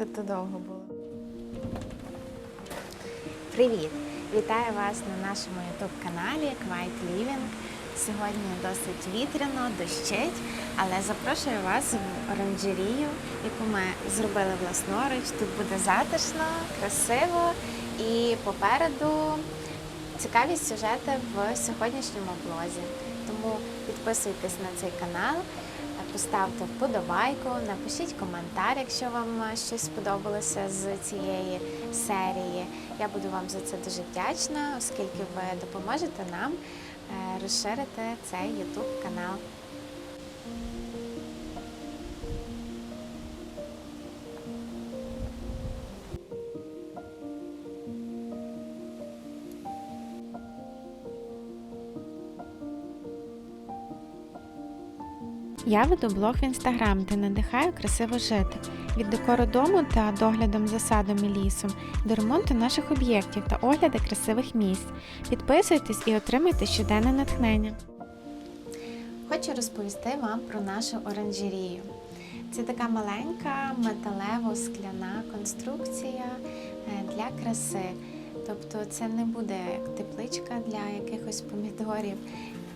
тут то довго було. Привіт! Вітаю вас на нашому youtube каналі Quiet Living. Сьогодні досить вітряно, дощить, але запрошую вас в оранжерію, яку ми зробили власноруч. Тут буде затишно, красиво і попереду цікаві сюжети в сьогоднішньому блозі. Тому підписуйтесь на цей канал, поставте вподобайку, напишіть коментар, якщо вам е, щось сподобалося з цієї серії. Я буду вам за це дуже вдячна, оскільки ви допоможете нам е, розширити цей YouTube канал. Я веду блог в інстаграм, де надихаю красиво жити. Від декору дому та доглядом за садом і лісом до ремонту наших об'єктів та огляди красивих місць. Підписуйтесь і отримайте щоденне натхнення. Хочу розповісти вам про нашу оранжерію. Це така маленька металево-скляна конструкція е, для краси. Тобто це не буде як тепличка для якихось помідорів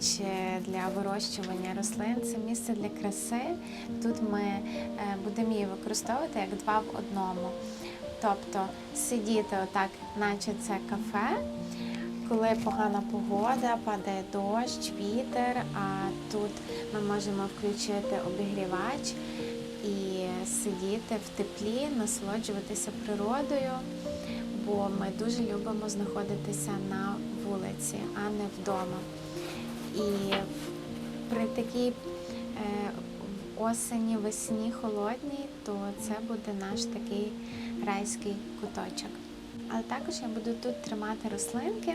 чи для вирощування рослин. Це місце для краси. Тут ми е, будемо її використовувати як два в одному. Тобто сидіти отак, наче це кафе. Коли погана погода, падає дощ, вітер, а тут ми можемо включити обігрівач і сидіти в теплі, насолоджуватися природою, бо ми дуже любимо знаходитися на вулиці, а не вдома. І при такій е, осені, весні холодній, то це буде наш такий райський куточок. Але також я буду тут тримати рослинки,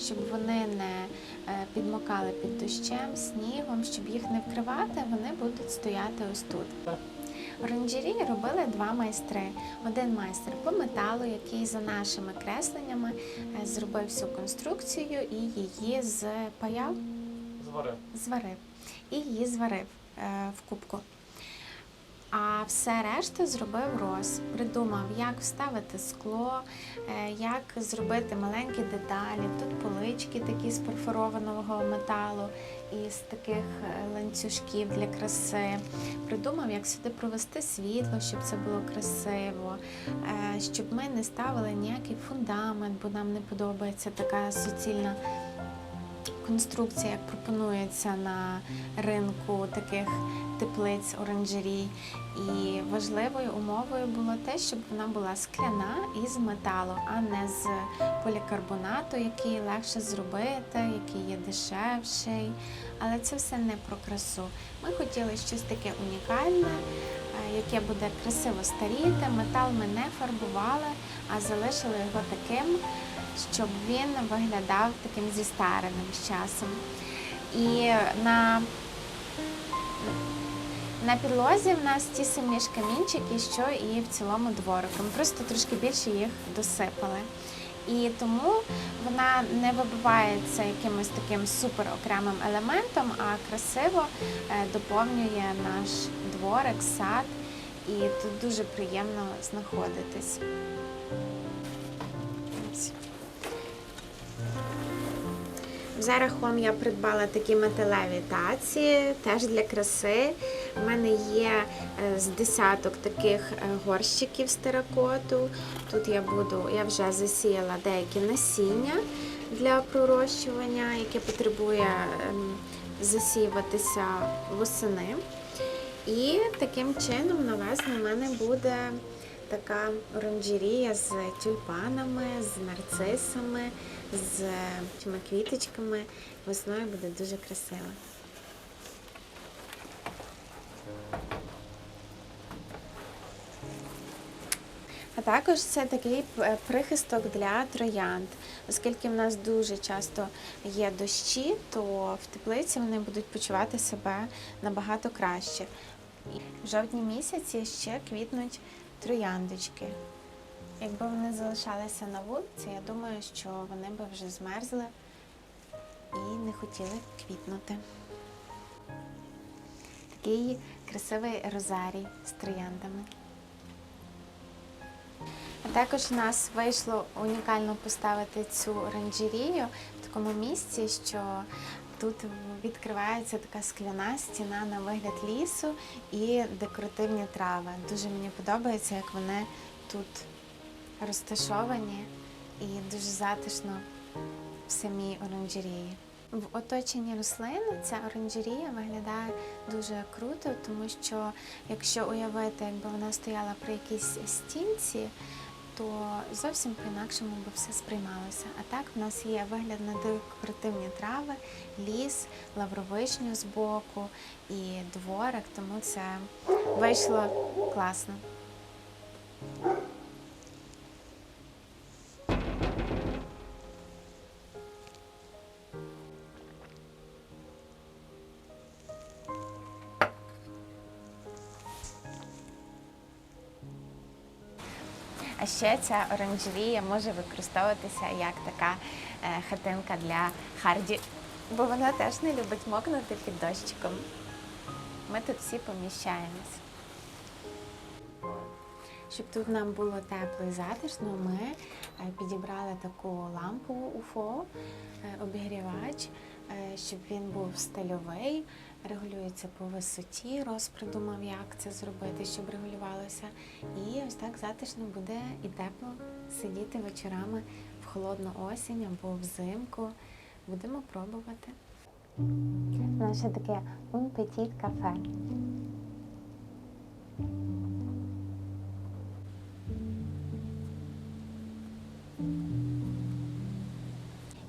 щоб вони не е, підмокали під дощем, снігом, щоб їх не вкривати, вони будуть стояти ось тут. Оранжерії робили два майстри. Один майстер по металу, який за нашими кресленнями е, зробив всю конструкцію і її запаяв, Зварив. зварив. І її зварив е, в кубку. А все решту зробив Рос. Придумав, як вставити скло, е, як зробити маленькі деталі. Тут полички такі з перфорованого металу із таких е, ланцюжків для краси. Придумав, як сюди провести світло, щоб це було красиво, е, щоб ми не ставили ніякий фундамент, бо нам не подобається така суцільна конструкція, як пропонується на ринку таких теплиць оранжерій. І важливою умовою було те, щоб вона була скляна і з металу, а не з полікарбонату, який легше зробити, який є дешевший. Але це все не про красу. Ми хотіли щось таке унікальне, е, яке буде красиво старіти. Метал ми не фарбували, а залишили його таким, щоб він виглядав таким зістареним з часом. І на на підлозі в нас ті самі ж камінчики, що і в цілому дворику. Ми просто трошки більше їх досипали. І тому вона не вибивається якимось таким супер окремим елементом, а красиво е, доповнює наш дворик, сад. І тут дуже приємно знаходитись. В Зарахом я придбала такі металеві таці, теж для краси. У мене є е, з десяток таких е, горщиків з теракоту. Тут я буду, я вже засіяла деякі насіння для пророщування, яке потребує ем, засіюватися восени. І таким чином навесні в мене буде така оранжерія з тюльпанами, з нарцисами, з цими квіточками. Весною буде дуже красиво. А також це такий е, прихисток для троянд, оскільки в нас дуже часто є дощі, то в теплиці вони будуть почувати себе набагато краще. В жовтні місяці ще квітнуть трояндочки. Якби вони залишалися на вулиці, я думаю, що вони би вже змерзли і не хотіли квітнути. Такий красивий розарій з трояндами. А також у нас вийшло унікально поставити цю оранжерію в такому місці, що тут відкривається така скляна стіна на вигляд лісу і декоративні трави. Дуже мені подобається, як вони тут розташовані і дуже затишно в самій оранжерії. В оточенні рослин ця оранжерія виглядає дуже круто, тому що якщо уявити, якби вона стояла при якійсь стінці, то зовсім по-інакшому би все сприймалося. А так в нас є вигляд на декоративні трави, ліс, лавровишню боку і дворик, тому це вийшло класно. Ще ця оранжерія може використовуватися як така е, хатинка для Харді, бо вона теж не любить мокнути під дощиком. Ми тут всі поміщаємось. Щоб тут нам було тепло і затишно, ми е, підібрали таку лампу УФО, е, обігрівач, щоб він був стильовий, регулюється по висоті. Роз придумав, як це зробити, щоб регулювалося. І ось так затишно буде і тепло сидіти вечорами в холодну осінь або взимку. Будемо пробувати. Наше таке un petit кафе.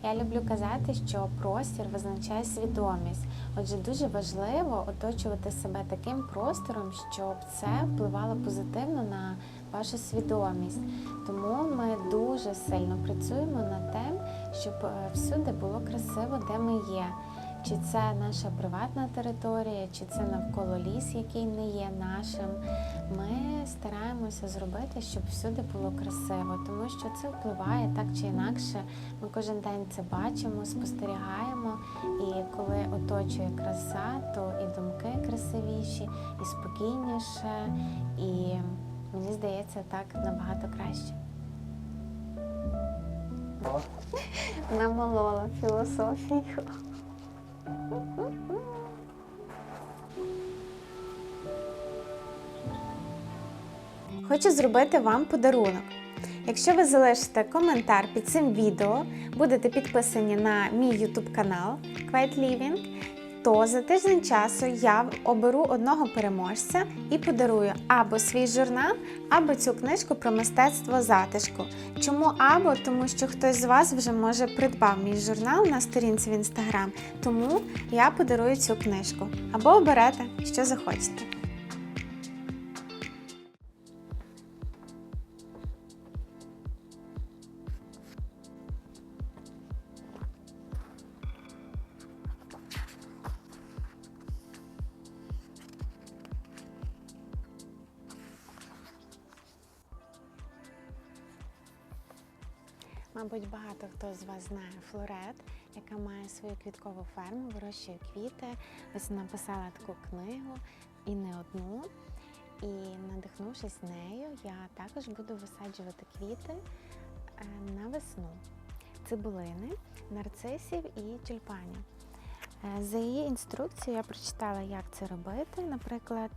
Я люблю казати, що простір визначає свідомість. Отже, дуже важливо оточувати себе таким простором, щоб це впливало позитивно на вашу свідомість. Тому ми дуже сильно працюємо над тим, щоб е, всюди було красиво, де ми є. Чи це наша приватна територія, чи це навколо ліс, який не є нашим. Ми стараємося зробити, щоб всюди було красиво, тому що це впливає так чи інакше. Ми кожен день це бачимо, спостерігаємо. І коли оточує краса, то і думки красивіші, і спокійніше, і мені здається, так набагато краще. Намолола філософію. Хочу зробити вам подарунок. Якщо ви залишите коментар під цим відео, будете підписані на мій YouTube канал Quiet Living, то за тиждень часу я оберу одного переможця і подарую або свій журнал, або цю книжку про мистецтво затишку. Чому або? Тому що хтось з вас вже може придбав мій журнал на сторінці в інстаграм, тому я подарую цю книжку. Або оберете, що захочете. Хто з вас знає Флорет, яка має свою квіткову ферму, вирощує квіти. Ось написала таку книгу і не одну. І надихнувшись нею, я також буду висаджувати квіти е, на весну. Цибулини, нарцисів і тюльпанів. Е, За її інструкцією я прочитала, як це робити. Наприклад,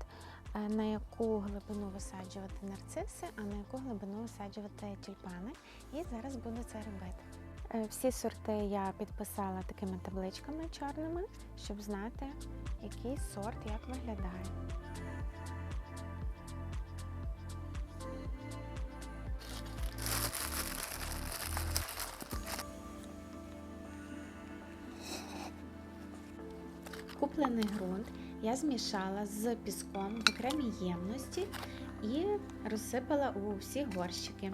е, на яку глибину висаджувати нарциси, а на яку глибину висаджувати тюльпани. І зараз буду це робити. Е, Всі сорти я підписала такими табличками чорними, щоб знати, який сорт як виглядає. Куплений ґрунт я змішала з піском в окремій ємності і розсипала у всі горщики.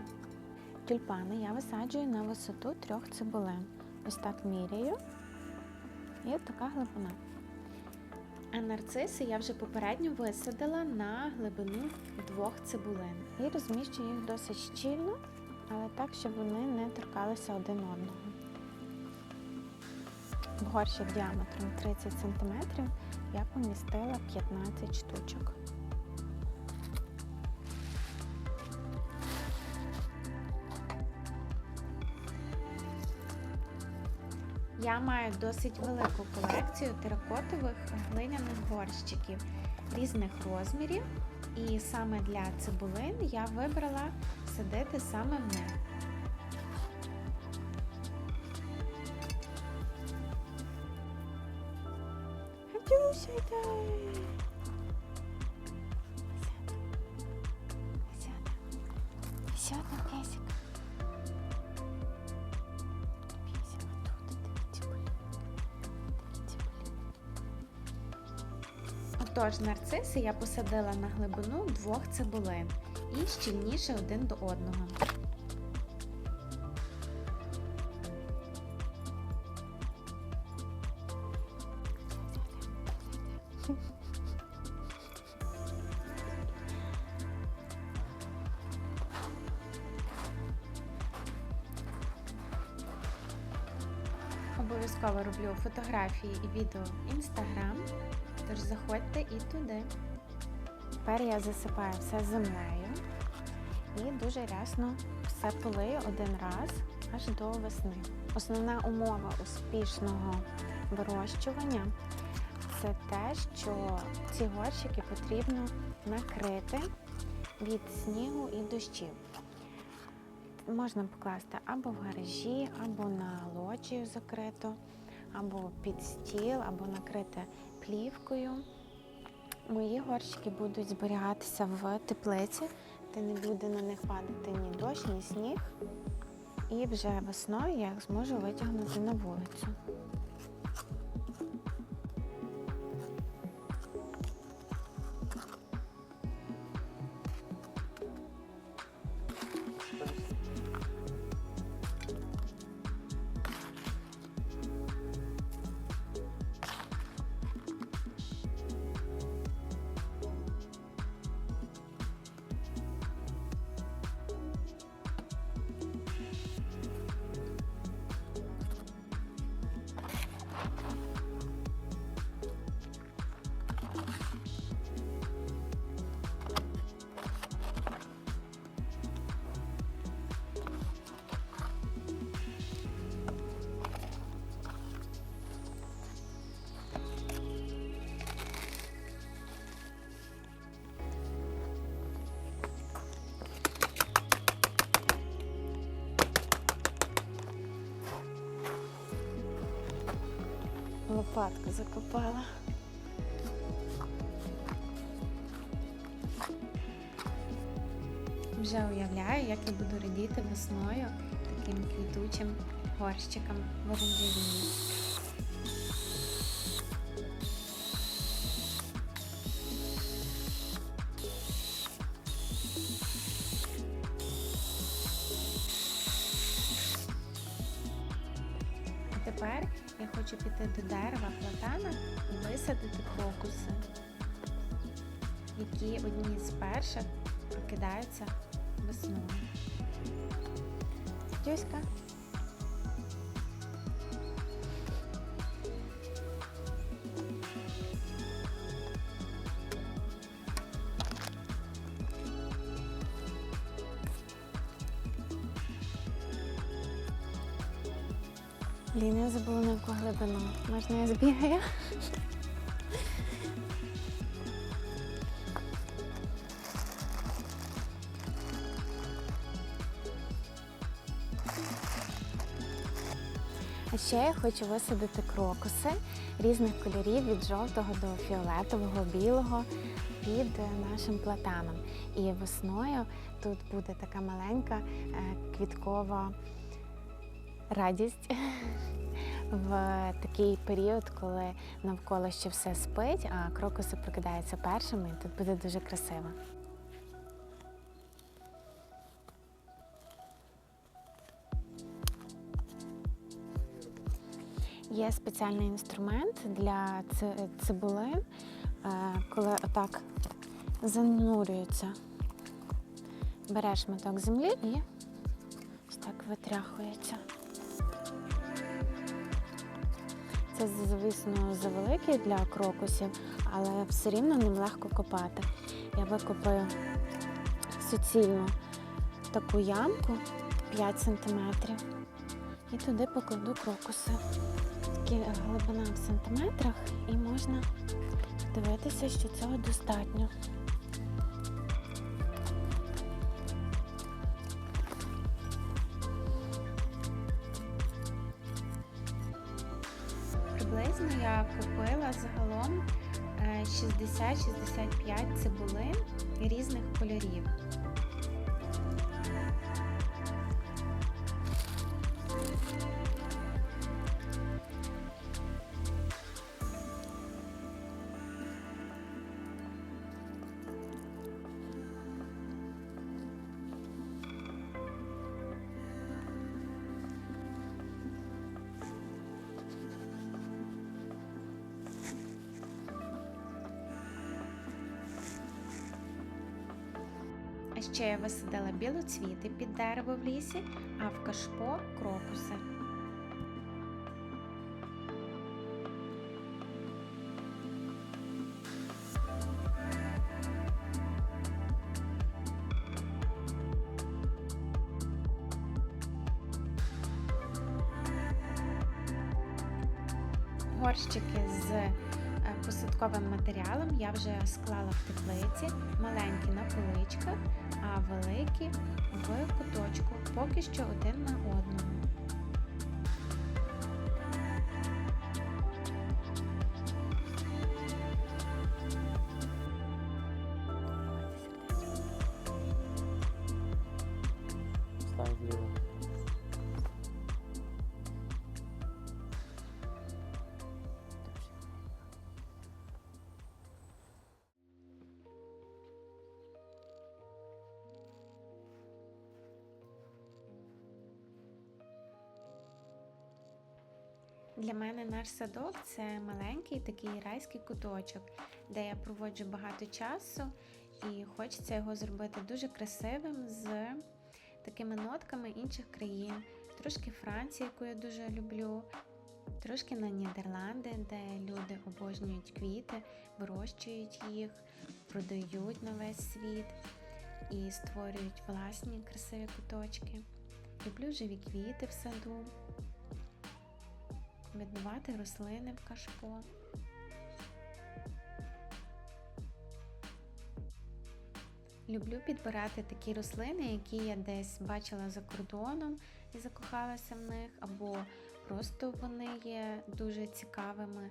Тюльпани я висаджую на висоту трьох цибулин. Ось так міряю. І от така глибина. А нарциси я вже попередньо висадила на глибину двох цибулин. І розміщую їх досить щільно, але так, щоб вони не торкалися один одного. Горщик діаметром 30 см я помістила 15 штучок. Я маю досить велику колекцію теракотових глиняних горщиків різних розмірів. І саме для цибулин я вибрала садити саме в них. Отож, нарциси я посадила на глибину двох цибулин і щільніше один до одного. Обов'язково роблю фотографії і відео в інстаграм, тож заходьте і туди. Тепер я засипаю все землею і дуже рясно все полию один раз аж до весни. Основна умова успішного вирощування це те, що ці горщики потрібно накрити від снігу і дощів. Можна покласти або в гаражі, або на лоджію закрито, або під стіл, або накрити плівкою. Мої горщики будуть зберігатися в теплиці, де не буде на них падати ні дощ, ні сніг. І вже весною я їх зможу витягнути на вулицю. Закопала. Вже уявляю, як я буду радіти весною таким квітучим горщиком в оранжерії. А тепер я хочу піти до дерева платана і висадити фокуси, які одні з перших прокидаються весною. Дюська. Блін, забула на яку глибину. Можна я збігаю? А ще я хочу висадити крокуси різних кольорів від жовтого до фіолетового, білого під е, нашим платаном. І весною тут буде така маленька е, квіткова радість в такий період, коли навколо ще все спить, а крокуси прокидаються першими. і Тут буде дуже красиво. Є спеціальний інструмент для ци- цибулин, е, коли отак занурюється. Береш моток землі і ось так витряхується. Це, звісно, завеликий для крокусів, але все рівно ним легко копати. Я викопаю суцільну таку ямку 5 см і туди покладу крокуси. Такі глибина в сантиметрах і можна дивитися, що цього достатньо. Ще я висадила білоцвіти під дерево в лісі, а в кашпо крокуси. Горщики з посадковим матеріалом я вже склала в теплиці, маленькі на поличках, а великі в куточку, поки що один на одному. Для мене наш садок це маленький такий райський куточок, де я проводжу багато часу, і хочеться його зробити дуже красивим з такими нотками інших країн, трошки Франції, яку я дуже люблю, трошки на Нідерланди, де люди обожнюють квіти, вирощують їх, продають на весь світ і створюють власні красиві куточки. Люблю живі квіти в саду відбивати рослини в кашпо. Люблю підбирати такі рослини, які я десь бачила за кордоном і закохалася в них, або просто вони є дуже цікавими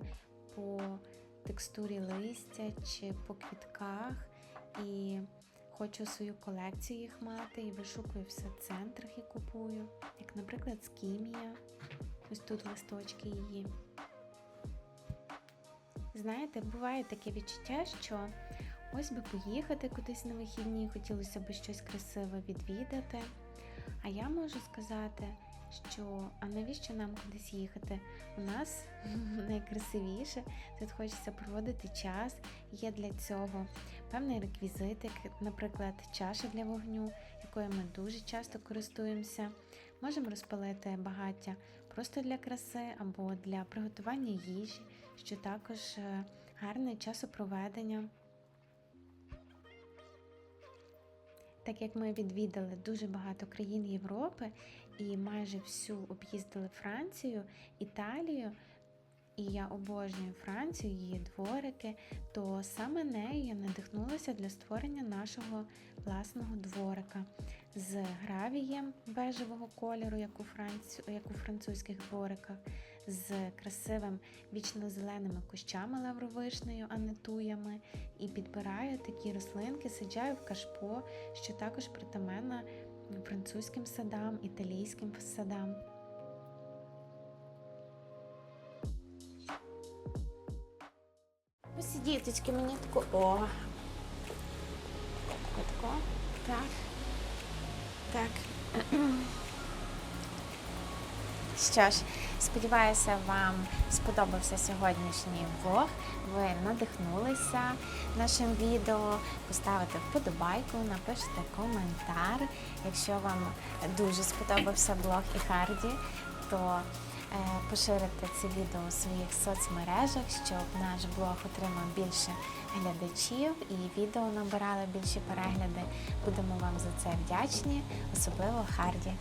по текстурі листя чи по квітках. І хочу свою колекцію їх мати і вишукую все в центрах і купую, як, наприклад, скімія. Ось тут листочки її. Знаєте, буває таке відчуття, що ось би поїхати кудись на вихідні, хотілося б щось красиве відвідати. А я можу сказати, що а навіщо нам кудись їхати? У нас найкрасивіше, тут хочеться проводити час, є для цього певний реквізит, як, наприклад, чаша для вогню, якою ми дуже часто користуємося. Можемо розпалити багаття просто для краси або для приготування їжі, що також е, гарне часопроведення. Так як ми відвідали дуже багато країн Європи і майже всю об'їздили Францію, Італію, і я обожнюю Францію, її дворики, то саме нею я надихнулася для створення нашого власного дворика з гравієм бежевого кольору, як у, Францію, як у французьких двориках, з красивим вічно-зеленими кущами лавровишнею, а не туями, і підбираю такі рослинки, саджаю в кашпо, що також притаманна французьким садам, італійським садам. Ось діточки мені тако. О. Отако. Так. Так. Що ж, сподіваюся, вам сподобався сьогоднішній влог. Ви надихнулися нашим відео, поставите вподобайку, напишете коментар. Якщо вам дуже сподобався блог і Харді, то е, поширите це відео у своїх соцмережах, щоб наш блог отримав більше глядачів і відео набирали більші перегляди. Будемо вам за це вдячні, особливо Харді.